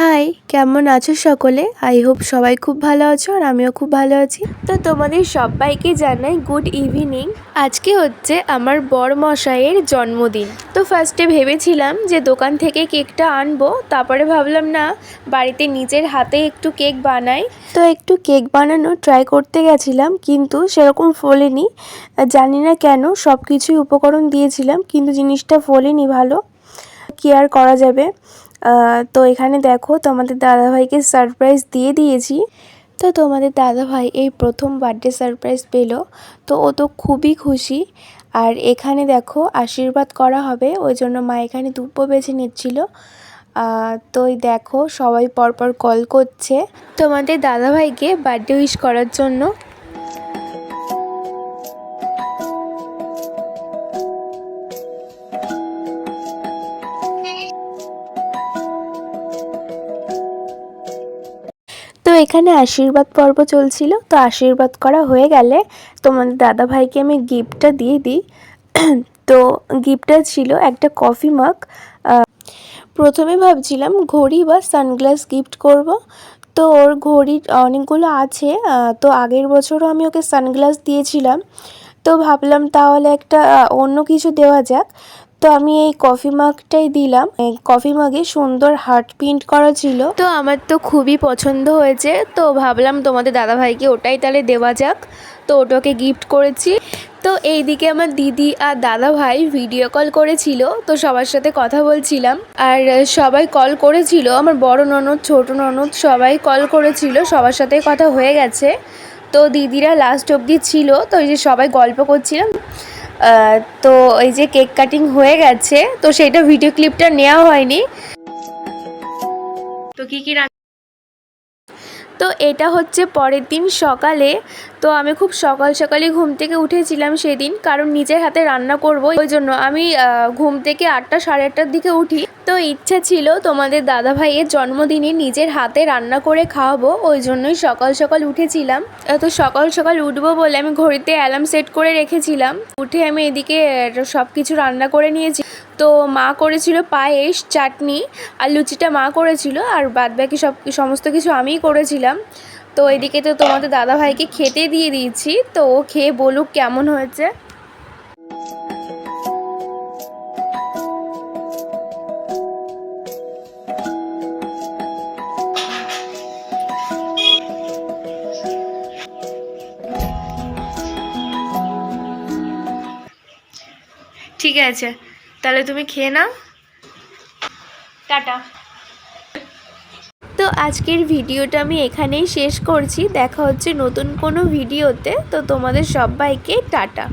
High কেমন আছো সকলে? আই হোপ সবাই খুব ভালো আছো আর আমিও খুব ভালো আছি। তো তোমাদের সবাইকে জানাই গুড ইভিনিং আজকে হচ্ছে আমার বর মশাইয়ের জন্মদিন। তো ফার্স্টে ভেবেছিলাম যে দোকান থেকে কেকটা আনব, তারপরে ভাবলাম না, বাড়িতে নিজের হাতে একটু কেক বানাই। তো একটু কেক বানানো ট্রাই করতে গেছিলাম, কিন্তু সেরকম ফোলেনি। জানি না কেন সব কিছুই উপকরণ দিয়েছিলাম, কিন্তু জিনিসটা ফোলেনি ভালো। কেয়ার করা যাবে। তো এখানে দেখো তোমাদের দাদাভাইকে সারপ্রাইজ দিয়ে দিয়েছি। তো তোমাদের দাদাভাই এই প্রথম বার্থডে সারপ্রাইজ পেল। তো ও তো খুবই খুশি। আর এখানে দেখো আশীর্বাদ করা হবে, ওই জন্য মা এখানে ধূপও বেছে নিচ্ছিল। তো দেখো সবাই পরপর কল করছে। তোমাদের দাদাভাইকে বার্থডে উইশ করার জন্য এখানে আশীর্বাদ পর্ব চলছিল, তো আশীর্বাদ করা হয়ে গেলে তোমাদের দাদা ভাইকে আমি গিফটটা দিয়ে দিই। তো গিফটটা ছিল একটা কফি মাগ। প্রথমে ভাবছিলাম ঘড়ি বা সানগ্লাস গিফট করব। তো ওর ঘড়ি অনেকগুলো আছে তো আগের বছরও আমি ওকে সানগ্লাস দিয়েছিলাম। তো ভাবলাম তাহলে একটা অন্য কিছু দেওয়া যাক। তো আমি এই কফি মাগটাই দিলাম। এই কফি মাগে সুন্দর হার্ট প্রিন্ট করা ছিল। তো আমার তো খুবই পছন্দ হয়েছে। তো ভাবলাম তোমাদের দাদাভাইকে ওটাই তাহলে দেওয়া যাক। তো ওটাকে গিফট করেছি। তো এইদিকে আমার দিদি আর দাদা ভাই ভিডিও কল করেছিল। তো সবার সাথে কথা বলছিলাম। আর সবাই কল করেছিল। আমার বড় ননদ, ছোট ননদ সবাই কল করেছিল। সবার সাথে কথা হয়ে গেছে। তো দিদিরা লাস্ট অবধি ছিল। তো এই যে সবাই গল্প করছিলাম। তো এই যে কেক কাটিং হয়ে গেছে তো সেটা ভিডিও ক্লিপটা নেওয়া হয়নি। তো কি কি তো এটা হচ্ছে পরের দিন সকালে। তো আমি খুব সকাল সকালই ঘুম থেকে উঠেছিলাম সেদিন কারণ নিজের হাতে রান্না করব ওই জন্য আমি ঘুম থেকে আটটা সাড়ে আটটার দিকে উঠি। তো ইচ্ছা ছিল তোমাদের দাদা ভাইয়ের জন্মদিনে নিজের হাতে রান্না করে খাওয়াবো, ওই জন্যই সকাল সকাল উঠেছিলাম। তো সকাল সকাল উঠবো বলে আমি ঘড়িতে অ্যালার্ম সেট করে রেখেছিলাম। উঠে আমি এদিকে সব কিছু রান্না করে নিয়েছি। তো মা করেছিল পায়েস, চাটনি আর লুচিটা মা করেছিল আর বাদ বাকি সব সমস্ত কিছু আমিই করেছিলাম। তো এদিকে তো তোমাদের দাদা ভাইকে খেতে দিয়ে দিয়েছি, তো খেয়ে বলুক কেমন হয়েছে। ঠিক আছে। তাহলে তুমি খেয়ে নাও। টাটা। তো আজকের ভিডিওটা আমি এখানেই শেষ করছি। দেখা হচ্ছে নতুন কোনো ভিডিওতে। তো তোমাদের সবাইকে টাটা।